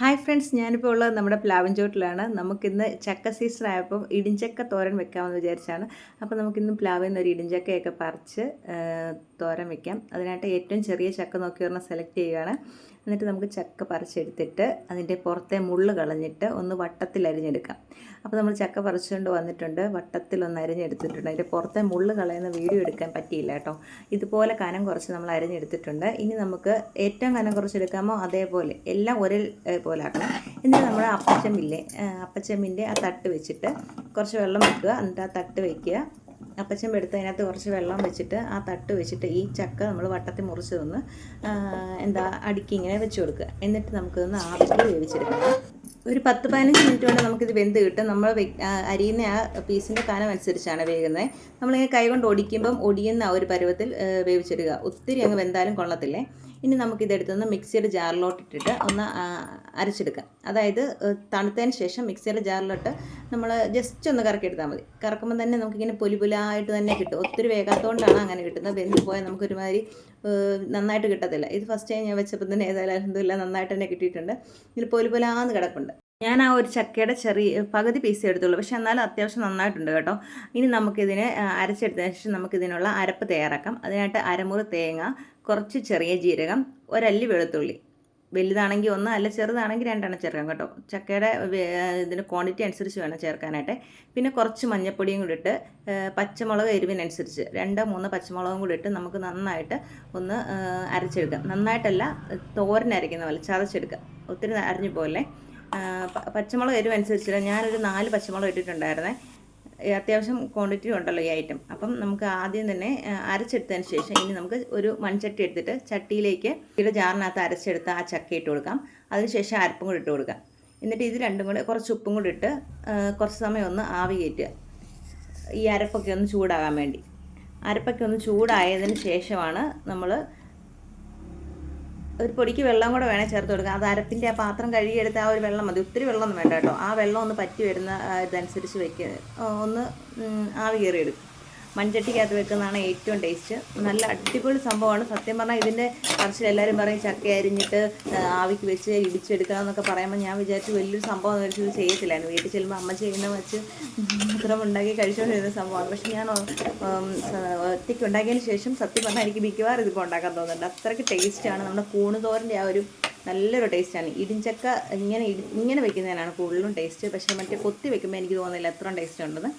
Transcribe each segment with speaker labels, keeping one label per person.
Speaker 1: Hi friends ഞാനിപ്പോൾ ഉള്ളത് നമ്മുടെ പ്ലാവിൻചോട്ടിലാണ്. നമുക്കിന്ന് ചക്ക സീസൺ ആയപ്പോൾ ഇടിഞ്ചക്ക തോരൻ വെക്കാമെന്ന് വിചാരിച്ചാണ്. അപ്പോൾ നമുക്കിന്ന് പ്ലാവിൽ നിന്ന് ഒരു ഇടിഞ്ചക്കയൊക്കെ പറിച്ച് തോരൻ വെക്കാം. അതിനായിട്ട് ഏറ്റവും ചെറിയ ചക്ക നോക്കി ഒരെണ്ണം സെലക്ട് ചെയ്യുകയാണ്. എന്നിട്ട് നമുക്ക് ചക്ക പറിച്ചെടുത്തിട്ട് അതിന്റെ പുറത്തെ മുള്ള് കളഞ്ഞിട്ട് ഒന്ന് വട്ടത്തിൽ അരിഞ്ഞെടുക്കാം. അപ്പോൾ നമ്മൾ ചക്ക പറിച്ചുകൊണ്ട് വന്നിട്ടുണ്ട്. വട്ടത്തിൽ ഒന്ന് അരിഞ്ഞെടുത്തിട്ടുണ്ട്. അതിന്റെ പുറത്തെ മുള്ള് കളയുന്ന വീഡിയോ എടുക്കാൻ പറ്റിയില്ല കേട്ടോ. ഇതുപോലെ കനം കുറച്ച് നമ്മൾ അരിഞ്ഞെടുത്തിട്ടുണ്ട്. ഇനി നമുക്ക് ഏറ്റവും കനം കുറച്ചെടുക്കാമോ? അതേപോലെ എല്ലാം ഒരേ പോലെ ആക്കണം. എന്നിട്ട് നമ്മൾ അപ്പച്ചമ്മില്ലേ അപ്പച്ചമ്മിന്റെ ആ തട്ട് വെച്ചിട്ട് കുറച്ച് വെള്ളം വെക്കുക. എന്നിട്ട് ആ തട്ട് വയ്ക്കുക അപ്പച്ചമ്പ് എടുത്ത് അതിനകത്ത് കുറച്ച് വെള്ളം വെച്ചിട്ട് ആ തട്ട് വെച്ചിട്ട് ഈ ചക്ക നമ്മൾ വട്ടത്തിൽ മുറിച്ച് തന്ന് എന്താ അടുക്കി ഇങ്ങനെ വെച്ച് കൊടുക്കുക. എന്നിട്ട് നമുക്കൊന്ന് ആവിക്ക് വേവിച്ചെടുക്കണം. ഒരു പത്ത് പതിനഞ്ച് മിനിറ്റ് കൊണ്ട് നമുക്കിത് വെന്ത് കിട്ടും. നമ്മൾ അരിയുന്ന ആ പീസിന്റെ കനം അനുസരിച്ചാണ് വേകുന്നത് നമ്മളിങ്ങനെ കൈ കൊണ്ട് ഒടിക്കുമ്പം ഒടിയുന്ന ആ ഒരു പരുവത്തിൽ വേവിച്ചെടുക്കുക. ഒത്തിരി അങ്ങ് വെന്താലും കൊള്ളത്തില്ലേ? ഇനി നമുക്കിതെടുത്തൊന്ന് മിക്സിയുടെ ജാറിലോട്ട് ഇട്ടിട്ട് ഒന്ന് അരച്ചെടുക്കാം. അതായത് തണുത്തതിന് ശേഷം മിക്സിയുടെ ജാറിലോട്ട് നമ്മൾ ജസ്റ്റ് ഒന്ന് കറക്കിയെടുത്താൽ മതി. കറക്കുമ്പോൾ തന്നെ നമുക്കിങ്ങനെ പൊലിപുലായിട്ട് തന്നെ കിട്ടും. ഒത്തിരി വേഗത്തോണ്ടാണ് അങ്ങനെ കിട്ടുന്നത്. വെന്ത് പോയാൽ നമുക്കൊരുമാതിരി നന്നായിട്ട് കിട്ടത്തില്ല. ഇത് ഫസ്റ്റ് ടൈം ഞാൻ വെച്ചപ്പോൾ തന്നെ ഏതായാലും എന്തുമില്ല നന്നായിട്ട് തന്നെ കിട്ടിയിട്ടുണ്ട്. ഇതിൽ പൊലിപുലാന്ന് കിടപ്പുണ്ട്. ഞാൻ ആ ഒരു ചക്കയുടെ ചെറിയ പകുതി പീസ് എടുത്തുള്ളൂ. പക്ഷെ എന്നാലും അത്യാവശ്യം നന്നായിട്ടുണ്ട് കേട്ടോ. ഇനി നമുക്കിതിനെ അരച്ചെടുത്തതിന് ശേഷം നമുക്കിതിനുള്ള അരപ്പ് തയ്യാറാക്കാം. അതിനായിട്ട് അരമുറി തേങ്ങ കുറച്ച് ചെറിയ ജീരകം ഒരല്ലി വെളുത്തുള്ളി. വലുതാണെങ്കിൽ ഒന്ന് അല്ല ചെറുതാണെങ്കിൽ രണ്ടെണ്ണം ചേർക്കാം കേട്ടോ. ചക്കയുടെ ഇതിന്റെ ക്വാണ്ടിറ്റി അനുസരിച്ച് വേണം ചേർക്കാനായിട്ട്. പിന്നെ കുറച്ച് മഞ്ഞൾപ്പൊടിയും കൂടി ഇട്ട് പച്ചമുളക് എരിവിനനുസരിച്ച് രണ്ടോ മൂന്നോ പച്ചമുളകും കൂടി ഇട്ട് നമുക്ക് നന്നായിട്ട് ഒന്ന് അരച്ചെടുക്കാം. നന്നായിട്ടല്ല തോരനരയ്ക്കുന്ന പോലെ ചതച്ചെടുക്കാം. ഒത്തിരി അരിഞ്ഞു പോലെ പച്ചമുളക് എരിവനുസരിച്ചില്ല. ഞാനൊരു നാല് പച്ചമുളക് ഇട്ടിട്ടുണ്ടായിരുന്നേ. അത്യാവശ്യം ക്വാണ്ടിറ്റി ഉണ്ടല്ലോ ഈ ഐറ്റം അപ്പം നമുക്ക് ആദ്യം തന്നെ അരച്ചെടുത്തതിന് ശേഷം ഇനി നമുക്ക് ഒരു മൺചട്ടി എടുത്തിട്ട് ചട്ടിയിലേക്ക് ഇവിടെ ജാറിനകത്ത് അരച്ചെടുത്ത് ആ ചക്ക ഇട്ട് കൊടുക്കാം. അതിനുശേഷം അരപ്പും കൂടി ഇട്ട് കൊടുക്കാം. എന്നിട്ട് ഇത് രണ്ടും കൂടി കുറച്ച് ഉപ്പും കൂടി ഇട്ട് കുറച്ച് സമയം ഒന്ന് ആവി കയറ്റുക. ഈ അരപ്പൊക്കെ ഒന്ന് ചൂടാകാൻ വേണ്ടി. അരപ്പൊക്കെ ഒന്ന് ചൂടായതിന് ശേഷമാണ് നമ്മൾ ഒരു പൊടിക്ക് വെള്ളം കൂടെ വേണേൽ ചേർത്ത് കൊടുക്കാം. അത് അരപ്പിന്റെ ആ പാത്രം കഴുകിയെടുത്ത ആ ഒരു വെള്ളം മതി. ഒത്തിരി വെള്ളമൊന്നും വേണ്ട കേട്ടോ. ആ വെള്ളം ഒന്ന് പറ്റി വരുന്ന ഇതനുസരിച്ച് വെക്കുക ഒന്ന് ആവി കയറിയെടുക്കും. മൺചട്ടിക്കകത്ത് വെക്കുന്നതാണ് ഏറ്റവും ടേസ്റ്റ്. നല്ല അടിപൊളി സംഭവമാണ്. സത്യം പറഞ്ഞാൽ ഇതിന്റെ പറച്ചിൽ എല്ലാവരും പറയും ചക്ക അരിഞ്ഞിട്ട് ആവിക്ക് വെച്ച് ഇടിച്ചെടുക്കണം എന്നൊക്കെ പറയുമ്പോൾ ഞാൻ വിചാരിച്ചു വലിയൊരു സംഭവം എന്ന് വെച്ചാൽ ചെയ്യത്തില്ലായിരുന്നു. വീട്ടിൽ ചെല്ലുമ്പോൾ അമ്മ ചെയ്യുന്ന വെച്ച് മാത്രം ഉണ്ടാക്കി കഴിച്ചുകൊണ്ടിരുന്ന സംഭവമാണ്. പക്ഷെ ഞാൻ ഒറ്റയ്ക്ക് ഉണ്ടാക്കിയതിന് ശേഷം സത്യം പറഞ്ഞാൽ എനിക്ക് മിക്കവാറും ഇതിപ്പോൾ ഉണ്ടാക്കാൻ തോന്നുന്നുണ്ട്. അത്രയ്ക്ക് ടേസ്റ്റാണ് നമ്മുടെ കൂണുതോരന്റെ ആ ഒരു നല്ലൊരു ടേസ്റ്റാണ് ഇടിഞ്ചക്ക ഇങ്ങനെ ഇങ്ങനെ വെക്കുന്നതിനാണ് കൂടുതലും ടേസ്റ്റ് പക്ഷേ മറ്റേ കൊത്തി വെക്കുമ്പോൾ എനിക്ക് തോന്നുന്നില്ല എത്ര ടേസ്റ്റ് ഉണ്ടെന്ന്.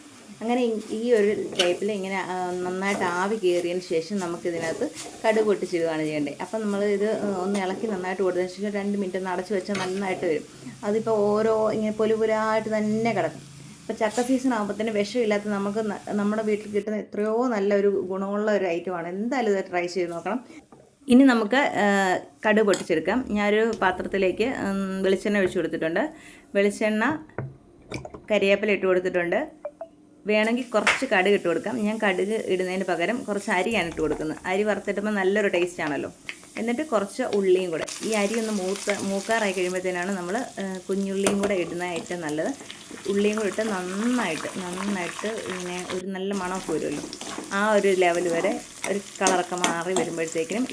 Speaker 1: അങ്ങനെ ഈ- ഒരു ടൈപ്പിൽ ഇങ്ങനെ നന്നായിട്ട് ആവി കയറിയതിന് ശേഷം നമുക്കിതിനകത്ത് കടുക് പൊട്ടിച്ചിടുകയാണ് ചെയ്യേണ്ടത്. അപ്പം നമ്മൾ ഇത് ഒന്ന് ഇളക്കി നന്നായിട്ട് കൊടുത്തതിന് ശേഷം രണ്ട് മിനിറ്റ് ഒന്ന് അടച്ചു വെച്ചാൽ നന്നായിട്ട് വരും. അതിപ്പോൾ ഓരോ ഇങ്ങനെ പൊലുപുരായിട്ട് തന്നെ കിടക്കും. ഇപ്പോൾ ചക്ക സീസൺ ആകുമ്പോഴത്തേന് വിഷമില്ലാത്ത നമുക്ക് നമ്മുടെ വീട്ടിൽ കിട്ടുന്ന എത്രയോ നല്ലൊരു ഗുണമുള്ള ഒരു ഐറ്റമാണ് എന്തായാലും ഇത് ട്രൈ ചെയ്ത് നോക്കണം. ഇനി നമുക്ക് കടുക് പൊട്ടിച്ചെടുക്കാം. ഞാനൊരു പാത്രത്തിലേക്ക് വെളിച്ചെണ്ണ ഒഴിച്ചു കൊടുത്തിട്ടുണ്ട്. വെളിച്ചെണ്ണ കരിയേപ്പില ഇട്ട് കൊടുത്തിട്ടുണ്ട്. വേണമെങ്കിൽ കുറച്ച് കടുക് ഇട്ട് കൊടുക്കാം. ഞാൻ കടുക് ഇടുന്നതിന് പകരം കുറച്ച് അരിയാണ് ഇട്ട് കൊടുക്കുന്നത് അരി വറുത്തിട്ടുമ്പോൾ നല്ലൊരു ടേസ്റ്റ് ആണല്ലോ. എന്നിട്ട് കുറച്ച് ഉള്ളിയും കൂടെ. ഈ അരി ഒന്ന് മൂത്ത മൂക്കാറായി കഴിയുമ്പോഴത്തേനാണ് നമ്മൾ കുഞ്ഞുള്ളിയും കൂടെ ഇടുന്ന ഏറ്റവും നല്ലത്. ഉള്ളിയും കൂടെ ഇട്ട് നന്നായിട്ട് നന്നായിട്ട് ഇങ്ങനെ ഒരു നല്ല മണമൊക്കെ വരുമല്ലോ. ആ ഒരു ലെവൽ വരെ ഒരു കളറൊക്കെ മാറി വരുമ്പോഴത്തേക്കിനും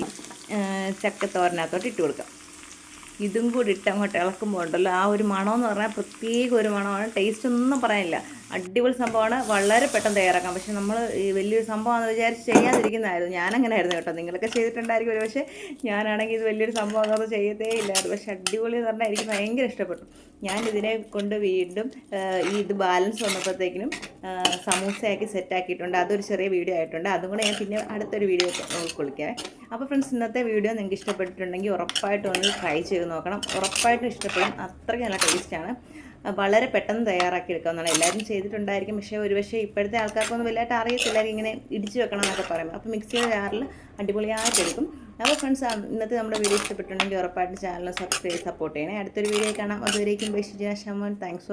Speaker 1: ചക്കത്തോരനകത്തോട്ട് ഇട്ട് കൊടുക്കാം. ഇതും കൂടി ഇട്ട് അങ്ങോട്ട് ഇളക്കുമ്പോൾ ഉണ്ടല്ലോ ആ ഒരു മണമെന്ന് പറഞ്ഞാൽ പ്രത്യേക ഒരു മണമാണ്. ടേസ്റ്റ് ഒന്നും പറയാനില്ല. അടിപൊളി സംഭവമാണ്. വളരെ പെട്ടെന്ന് തയ്യാറാക്കാം. പക്ഷേ നമ്മൾ ഈ വലിയൊരു സംഭവമാണെന്ന് വിചാരിച്ച് ചെയ്യാതിരിക്കുന്നതായിരുന്നു. ഞാനങ്ങനെ ആയിരുന്നു കേട്ടോ. നിങ്ങളൊക്കെ ചെയ്തിട്ടുണ്ടായിരിക്കും ഒരു പക്ഷേ ഞാനാണെങ്കിൽ ഇത് വലിയൊരു സംഭവം പറഞ്ഞാൽ ചെയ്യത്തേ ഇല്ലായിരുന്നു. പക്ഷേ അടിപൊളി എന്ന് പറഞ്ഞാൽ എനിക്ക് ഭയങ്കര ഇഷ്ടപ്പെട്ടു. ഞാൻ ഇതിനെ കൊണ്ട് വീണ്ടും ഈ ഇത് ബാലൻസ് വന്നപ്പോഴത്തേക്കിനും സമൂസയാക്കി സെറ്റാക്കിയിട്ടുണ്ട്. അതൊരു ചെറിയ വീഡിയോ ആയിട്ടുണ്ട്. അതും കൂടെ ഞാൻ പിന്നെ അടുത്തൊരു വീഡിയോ ഉൾക്കൊള്ളിക്കാം അപ്പോൾ ഫ്രണ്ട്സ് ഇന്നത്തെ വീഡിയോ നിങ്ങൾക്ക് ഇഷ്ടപ്പെട്ടിട്ടുണ്ടെങ്കിൽ ഉറപ്പായിട്ടും ഒന്ന് ട്രൈ ചെയ്ത് നോക്കണം. ഉറപ്പായിട്ടും ഇഷ്ടപ്പെടും. അത്രയ്ക്ക് നല്ല ടേസ്റ്റാണ്. വളരെ പെട്ടെന്ന് തയ്യാറാക്കി എടുക്കാവുന്നതാണ് എല്ലാവരും ചെയ്തിട്ടുണ്ടായിരിക്കും. പക്ഷേ ഒരുപക്ഷെ ഇപ്പോഴത്തെ ആൾക്കാർക്കൊന്നും വലുതായിട്ട് അറിയത്തില്ല. ഇങ്ങനെ ഇടിച്ചു വെക്കണം എന്നൊക്കെ പറയും അപ്പോൾ മിക്സിയുടെ ജാറിൽ അടിപൊളിയായിട്ട് എടുക്കും. അപ്പോൾ ഫ്രണ്ട്സ് ഇന്നത്തെ നമ്മുടെ വീഡിയോ ഇഷ്ടപ്പെട്ടുണ്ടെങ്കിൽ ഉറപ്പായിട്ട് ചാനൽ സബ്സ്ക്രൈബ് സപ്പോർട്ട് ചെയ്യണേ. അടുത്തൊരു വീഡിയോ കാണാം. അതുവരേക്കും ബെസ്റ്റ് ശമൻ താങ്ക്സ്